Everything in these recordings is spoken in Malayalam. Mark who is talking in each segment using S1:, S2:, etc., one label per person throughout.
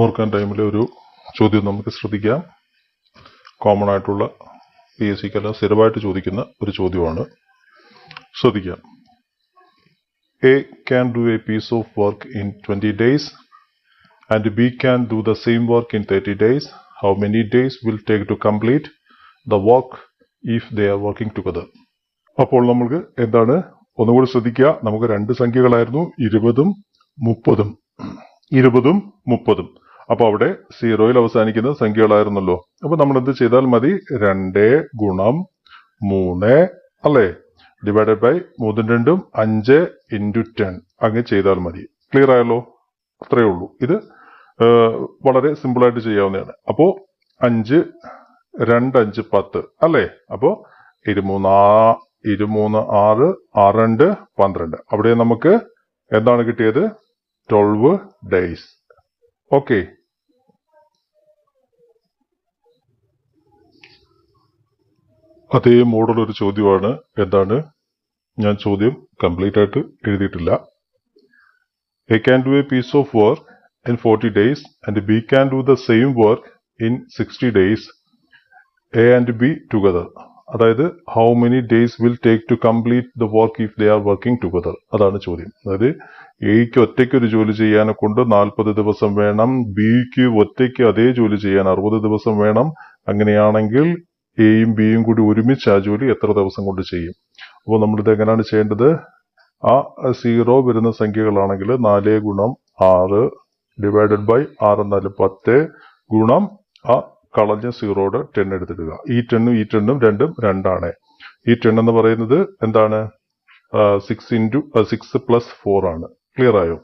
S1: ഓർക്കാൻ ടൈമിലെ ഒരു ചോദ്യം നമുക്ക് ശ്രദ്ധിക്കാം. കോമൺ ആയിട്ടുള്ള പി എസ് സിക്കെല്ലാം സ്ഥിരമായിട്ട് ചോദിക്കുന്ന ഒരു ചോദ്യമാണ്. ശ്രദ്ധിക്കാം. A can do a piece of work in twenty days and B can do the same work in thirty days how many days will take to complete the work if they are working together അപ്പോൾ നമുക്ക് എന്താണ്? ഒന്നുകൂടി ശ്രദ്ധിക്കുക. നമുക്ക് രണ്ട് സംഖ്യകളായിരുന്നു. ഇരുപതും മുപ്പതും. ഇരുപതും മുപ്പതും. അപ്പൊ അവിടെ സീറോയിൽ അവസാനിക്കുന്ന സംഖ്യകളായിരുന്നല്ലോ. അപ്പോൾ നമ്മൾ എന്ത് ചെയ്താൽ മതി? രണ്ട് ഗുണം മൂന്ന് അല്ലേ? ഡിവൈഡഡ് ബൈ മൂന്നും രണ്ടും അഞ്ച് ഇന്റു ടെൻ അങ്ങ് ചെയ്താൽ മതി. ക്ലിയർ ആയല്ലോ? അത്രയേ ഉള്ളൂ. ഇത് വളരെ സിമ്പിൾ ആയിട്ട് ചെയ്യാവുന്നതാണ്. അപ്പോൾ അഞ്ച് രണ്ട് അഞ്ച് പത്ത് അല്ലേ? അപ്പോ ഇരുമൂന്ന് ഇരുമൂന്ന് ആറ് ആറ് രണ്ട് പന്ത്രണ്ട്. അവിടെ നമുക്ക് എന്താണ് കിട്ടിയത്? ട്വൽവ് ഡേയ്സ് ഓക്കെ അതേ മോഡൽ ഒരു ചോദ്യമാണ്. എന്താണ്? ഞാൻ ചോദ്യം കംപ്ലീറ്റ് ആയിട്ട് എഴുതിയിട്ടില്ല. A can do a piece of work in forty days and B can do the same work in sixty days A and B together അതായത് how many days will take to complete the work if they are working together അതാണ് ചോദ്യം. അതായത് എയ്ക്ക് ഒറ്റയ്ക്ക് ഒരു ജോലി ചെയ്യാനെ കൊണ്ട് നാൽപ്പത് ദിവസം വേണം ബിക്ക് ഒറ്റയ്ക്ക് അതേ ജോലി ചെയ്യാൻ അറുപത് ദിവസം വേണം. അങ്ങനെയാണെങ്കിൽ എയും ബിയും കൂടി ഒരുമിച്ച് ആ ജോലി എത്ര ദിവസം കൊണ്ട് ചെയ്യും? അപ്പോൾ നമ്മളിത് എങ്ങനെയാണ് ചെയ്യേണ്ടത്? ആ സീറോ വരുന്ന സംഖ്യകളാണെങ്കിൽ നാല് ഗുണം ആറ് ഡിവൈഡഡ് ബൈ ആറ് നാല് പത്ത് ഗുണം ആ കളഞ്ഞ സീറോയുടെ ടെൻ എടുത്തിടുക. ഈ ടെണ്ണും ഈ ടെണ്ണും രണ്ടും രണ്ടാണ്. ഈ ടെൻ എന്ന് പറയുന്നത് എന്താണ്? Six into six plus four ആണ്. ക്ലിയർ ആയോ?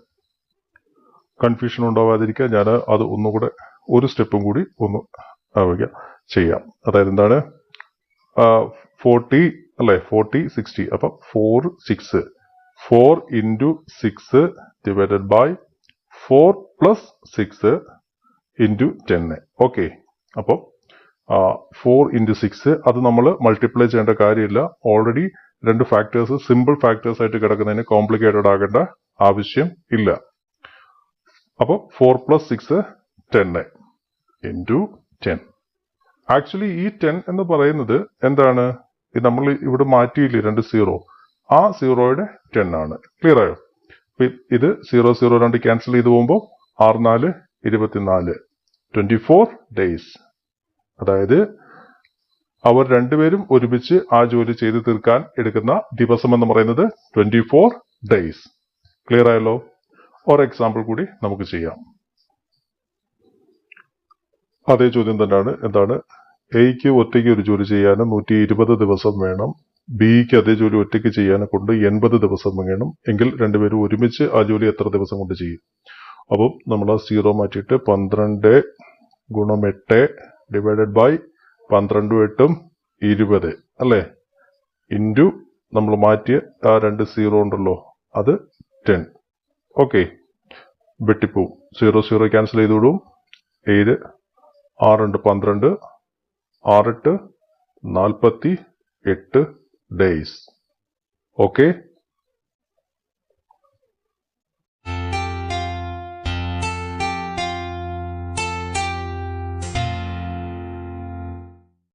S1: കൺഫ്യൂഷൻ ഉണ്ടാവാതിരിക്കാൻ ഞാൻ അത് ഒന്നുകൂടെ ഒരു സ്റ്റെപ്പും കൂടി ഒന്ന് ആവുക ചെയ്യാം. അതായത് എന്താണ്? ഫോർട്ടി അല്ലെ? ഫോർട്ടി സിക്സ്റ്റി അപ്പൊ four six four into six divided by four plus six into ten okay അപ്പോൾ ഫോർ ഇന്റു സിക്സ് അത് നമ്മൾ മൾട്ടിപ്ലൈ ചെയ്യേണ്ട കാര്യമില്ല. ഓൾറെഡി രണ്ട് ഫാക്ടേഴ്സ് സിമ്പിൾ ഫാക്ടേഴ്സ് ആയിട്ട് കിടക്കുന്നതിന് കോംപ്ലിക്കേറ്റഡ് ആകേണ്ട ആവശ്യം ഇല്ല. അപ്പോൾ ഫോർ പ്ലസ് സിക്സ് ടെന്ന് ഇന്റു ടെൻ ആക്ച്വലി ഈ ടെൻ എന്ന് പറയുന്നത് എന്താണ്? നമ്മൾ ഇവിടെ മാറ്റിയില്ലേ രണ്ട് സീറോ ആ സീറോയുടെ ടെൻ ആണ്. ക്ലിയർ ആയോ? ഇത് സീറോ സീറോ രണ്ട് ക്യാൻസൽ ചെയ്ത് പോകുമ്പോൾ ആറ് നാല് ഇരുപത്തിനാല്. ട്വന്റി ഫോർ ഡേയ്സ് അതായത് അവർ രണ്ടുപേരും ഒരുമിച്ച് ആ ജോലി ചെയ്ത് തീർക്കാൻ എടുക്കുന്ന ദിവസം എന്ന് പറയുന്നത് ട്വന്റി ഫോർ ഡേയ്സ് ക്ലിയർ ആയല്ലോ? ഒരു എക്സാമ്പിൾ കൂടി നമുക്ക് ചെയ്യാം. അതേ ചോദ്യം തന്നെയാണ്. എന്താണ്? എയ്ക്ക് ഒറ്റയ്ക്ക് ഒരു ജോലി ചെയ്യാനും നൂറ്റി ഇരുപത് ദിവസം വേണം. ബിക്ക് അതേ ജോലി ഒറ്റയ്ക്ക് ചെയ്യാൻ കൊണ്ട് എൺപത് ദിവസം വേണം. എങ്കിൽ രണ്ടുപേരും ഒരുമിച്ച് ആ ജോലി എത്ര ദിവസം കൊണ്ട് ചെയ്യും? അപ്പം നമ്മൾ ആ സീറോ മാറ്റിയിട്ട് പന്ത്രണ്ട് ഗുണം എട്ട് ഡിവൈഡഡ് ബൈ പന്ത്രണ്ടും എട്ടും ഇരുപത് അല്ലേ? ഇന്റു നമ്മൾ മാറ്റിയ ആ രണ്ട് സീറോ ഉണ്ടല്ലോ അത് ടെൻ. ഓക്കെ. വെട്ടിപ്പോവും. സീറോ സീറോ ക്യാൻസൽ ചെയ്തുവിടും. ഏഴ് ആറുണ്ട് പന്ത്രണ്ട് ആറെട്ട് നാൽപ്പത്തി എട്ട് ഡേയ്സ് ഓക്കെ